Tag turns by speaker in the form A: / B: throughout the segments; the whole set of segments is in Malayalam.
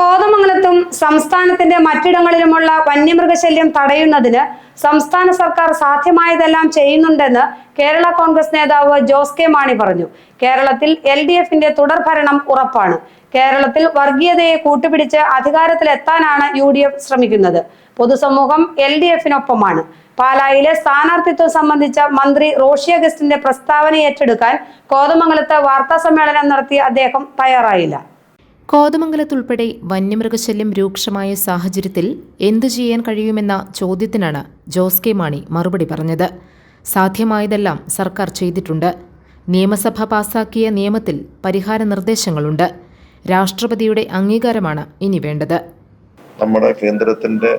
A: കോതമംഗലത്തും സംസ്ഥാനത്തിന്റെ മറ്റിടങ്ങളിലുമുള്ള വന്യമൃഗശല്യം തടയുന്നതിന് സംസ്ഥാന സർക്കാർ സാധ്യമായതെല്ലാം ചെയ്യുന്നുണ്ടെന്ന് കേരള കോൺഗ്രസ് നേതാവ് ജോസ് കെ മാണി പറഞ്ഞു. കേരളത്തിൽ എൽ ഡി എഫിന്റെ തുടർഭരണം ഉറപ്പാണ്. കേരളത്തിൽ വർഗീയതയെ കൂട്ടുപിടിച്ച് അധികാരത്തിലെത്താനാണ് യു ഡി എഫ് ശ്രമിക്കുന്നത്. പൊതുസമൂഹം എൽ ഡി എഫിനൊപ്പമാണ്. പാലായിലെ സ്ഥാനാർത്ഥിത്വം സംബന്ധിച്ച മന്ത്രി റോഷി അഗസ്റ്റിന്റെ പ്രസ്താവന ഏറ്റെടുക്കാൻ കോതമംഗലത്ത് വാർത്താ സമ്മേളനം നടത്തിയ അദ്ദേഹം തയ്യാറായില്ല.
B: കോതമംഗലത്തുൾപ്പെടെ വന്യമൃഗശല്യം രൂക്ഷമായ സാഹചര്യത്തിൽ എന്തു ചെയ്യാൻ കഴിയുമെന്ന ചോദ്യത്തിനാണ് ജോസ് കെ മാണി മറുപടി പറഞ്ഞത്. സാധ്യമായതെല്ലാം സർക്കാർ ചെയ്തിട്ടുണ്ട്. നിയമസഭ പാസാക്കിയ നിയമത്തിൽ പരിഹാര നിർദ്ദേശങ്ങളുണ്ട്. രാഷ്ട്രപതിയുടെ അംഗീകാരമാണ് ഇനി വേണ്ടത്.
C: നമ്മുടെ കേന്ദ്രത്തിന്റെ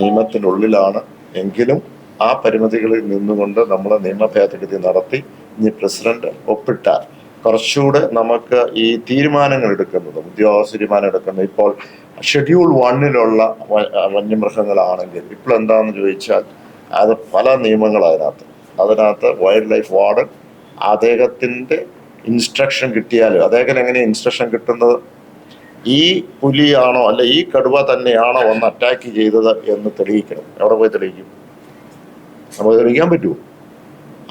C: നിയമത്തിനുള്ളിലാണ് എങ്കിലും ആ പരിമിതികളിൽ നിന്നുകൊണ്ട് നമ്മൾ നിയമ ഭേദഗതി നടത്തി ഇനി പ്രസിഡന്റ് ഒപ്പിട്ടാൽ കുറച്ചുകൂടെ നമുക്ക് ഈ തീരുമാനങ്ങൾ എടുക്കുന്നത് ഉദ്യോഗസ്ഥ തീരുമാനം എടുക്കുന്നത്. ഇപ്പോൾ ഷെഡ്യൂൾ വണ്ണിലുള്ള വന്യമൃഗങ്ങളാണെങ്കിൽ ഇപ്പോൾ എന്താണെന്ന് ചോദിച്ചാൽ അത് പല നിയമങ്ങൾ അതിനകത്ത്. അതിനകത്ത് വൈൽഡ് ലൈഫ് വാർഡൻ അദ്ദേഹത്തിന്റെ ഇൻസ്ട്രക്ഷൻ കിട്ടിയാലും അദ്ദേഹത്തിന് എങ്ങനെയാണ് ഇൻസ്ട്രക്ഷൻ കിട്ടുന്നത്? ഈ പുലിയാണോ അല്ല ഈ കടുവ തന്നെയാണോ ഒന്ന് അറ്റാക്ക് ചെയ്തത് എന്ന് തെളിയിക്കണം. എവിടെ പോയി തെളിയിക്കും? നമുക്ക് തെളിയിക്കാൻ പറ്റുമോ?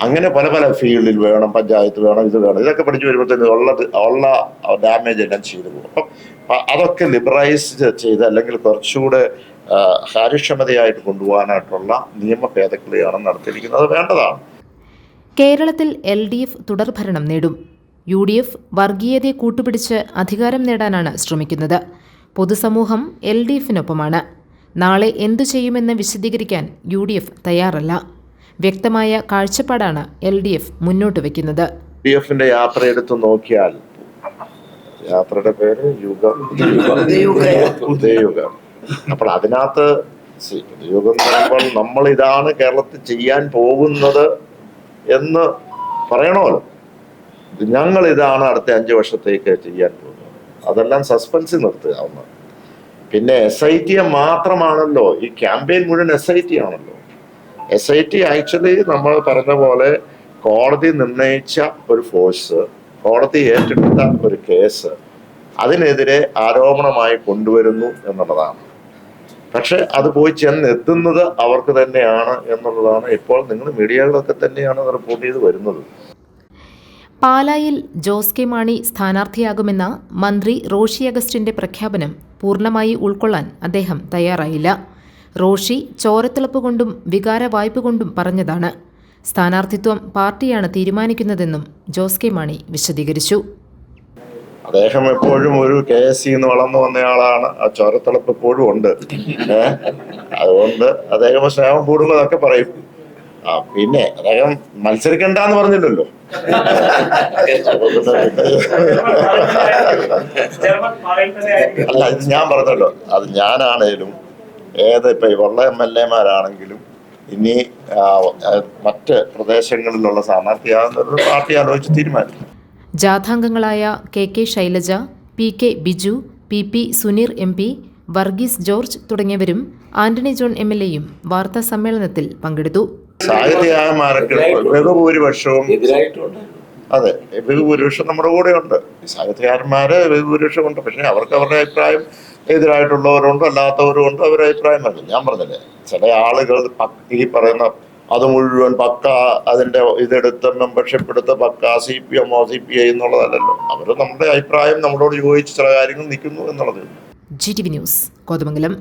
C: അങ്ങനെ പല പല ഫീൽഡിൽ വേണം പഞ്ചായത്ത് വേണം ഇത് വേണം. ഇതൊക്കെ പഠിച്ചു വരുമ്പോഴത്തേന് ഉള്ള ഉള്ള ഡാമേജ് എല്ലാം ചെയ്തു പോകും. അപ്പം അതൊക്കെ ലിബറൈസ് ചെയ്ത് അല്ലെങ്കിൽ കുറച്ചുകൂടെ കാര്യക്ഷമതയായിട്ട് കൊണ്ടുപോകാനായിട്ടുള്ള നിയമ ഭേദഗതിയാണ് നടത്തിയിരിക്കുന്നത് വേണ്ടതാണ്.
B: കേരളത്തിൽ എൽ ഡി എഫ് തുടർഭരണം നേടും. യു ഡി എഫ് വർഗീയതയെ കൂട്ടുപിടിച്ച് അധികാരം നേടാനാണ് ശ്രമിക്കുന്നത്. പൊതുസമൂഹം എൽ ഡി എഫിനൊപ്പമാണ് നാളെ എന്തു ചെയ്യുമെന്ന് വിശദീകരിക്കാൻ യു ഡി എഫ് തയ്യാറല്ല. വ്യക്തമായ കാഴ്ചപ്പാടാണ് എൽ ഡി എഫ് മുന്നോട്ട് വെക്കുന്നത്.
C: ഡി എഫിന്റെ യാത്ര എടുത്തു നോക്കിയാൽ യാത്രയുടെ പേര് യുഗം ഉദയയുഗം അപ്പോൾ അതിനകത്ത് യുഗം പറയുമ്പോൾ നമ്മൾ ഇതാണ് കേരളത്തിൽ ചെയ്യാൻ പോകുന്നത് എന്ന് പറയണമല്ലോ. ഞങ്ങൾ ഇതാണ് അടുത്ത അഞ്ച് വർഷത്തേക്ക് ചെയ്യാൻ പോകുന്നത്. അതെല്ലാം സസ്പെൻസ് നിർത്തുക ഒന്ന് പിന്നെ എസ് ഐ ടി മാത്രമാണല്ലോ ഈ ക്യാമ്പയിൻ മുഴുവൻ എസ് ഐ ടി ആണല്ലോ. എസ് ഐ ടി ആക്ച്വലി നമ്മൾ പറഞ്ഞ പോലെ കോടതി നിർണയിച്ച ഒരു ഫോഴ്സ് കോടതി ഏറ്റെടുത്ത ഒരു കേസ് അതിനെതിരെ ആരോപണമായി കൊണ്ടുവരുന്നു എന്നുള്ളതാണ്. പക്ഷെ അത് പോയി ചെന്നെത്തുന്നത് അവർക്ക് തന്നെയാണ് എന്നുള്ളതാണ് ഇപ്പോൾ നിങ്ങൾ മീഡിയകളൊക്കെ തന്നെയാണ് റിപ്പോർട്ട് ചെയ്ത് വരുന്നത്.
B: പാലായിൽ ജോസ് കെ മാണി സ്ഥാനാർത്ഥിയാകുമെന്ന മന്ത്രി റോഷി അഗസ്റ്റിന്റെ പ്രഖ്യാപനം പൂർണമായി ഉൾക്കൊള്ളാൻ അദ്ദേഹം തയ്യാറായില്ല. റോഷി ചോരത്തിളപ്പ് കൊണ്ടും വികാര വായ്പ കൊണ്ടും പറഞ്ഞതാണ്. സ്ഥാനാർത്ഥിത്വം പാർട്ടിയാണ് തീരുമാനിക്കുന്നതെന്നും ജോസ് കെ മാണി വിശദീകരിച്ചു.
C: അദ്ദേഹം എപ്പോഴും ഒരു കെ എസ് സിന്ന് വളർന്നു വന്നയാളാണ് ആ ചോരത്തിളപ്പ് എപ്പോഴും ഉണ്ട്. അതുകൊണ്ട് അദ്ദേഹം സ്നേഹം കൂടുന്നതൊക്കെ പറയും. ആ പിന്നെ അദ്ദേഹം മത്സരിക്കണ്ടെന്ന് പറഞ്ഞില്ലല്ലോ. അല്ല ഇത് ഞാൻ പറഞ്ഞല്ലോ അത് ഞാനാണേലും ഏത് ഇപ്പൊ ഉള്ള എം എൽ എമാരാണെങ്കിലും ഇനി മറ്റ് പ്രദേശങ്ങളിലുള്ള സ്ഥാനാർത്ഥിയാകുന്ന പാർട്ടി ആലോചിച്ച് തീരുമാനിക്കും.
B: ജാഥാംഗങ്ങളായ K K Shailaja P K Biju P P Suneer M P Varghese George തുടങ്ങിയവരും ആന്റണി ജോൺ എം എൽ എയും വാർത്താ സമ്മേളനത്തിൽ പങ്കെടുത്തു.
C: സാഹിത്യകാരന്മാരൊക്കെ ബഹുഭൂരിപക്ഷവും അതെ ബഹുഭൂരിപക്ഷം നമ്മുടെ കൂടെ ഉണ്ട് സാഹിത്യകാരന്മാര് ബഹുഭൂരിപക്ഷം ഉണ്ട് പക്ഷെ അവർക്ക് അവരുടെ അഭിപ്രായം എതിരായിട്ടുള്ളവരുണ്ട് അല്ലാത്തവരുണ്ട് അവരുടെ അഭിപ്രായം പറഞ്ഞു ഞാൻ പറഞ്ഞില്ലേ ചില ആളുകൾ ഈ പറയുന്ന അത് മുഴുവൻ പക്ക അതിന്റെ ഇതെടുത്ത് മെമ്പർഷിപ്പ് എടുത്ത് പക്ക സി പി എമ്മോ സി പി ഐ എന്നുള്ളതല്ലല്ലോ. അവർ നമ്മുടെ അഭിപ്രായം നമ്മളോട് യോജിച്ച് ചില കാര്യങ്ങൾ നിൽക്കുന്നു എന്നുള്ളത്.
B: G T V news Kothamangalam.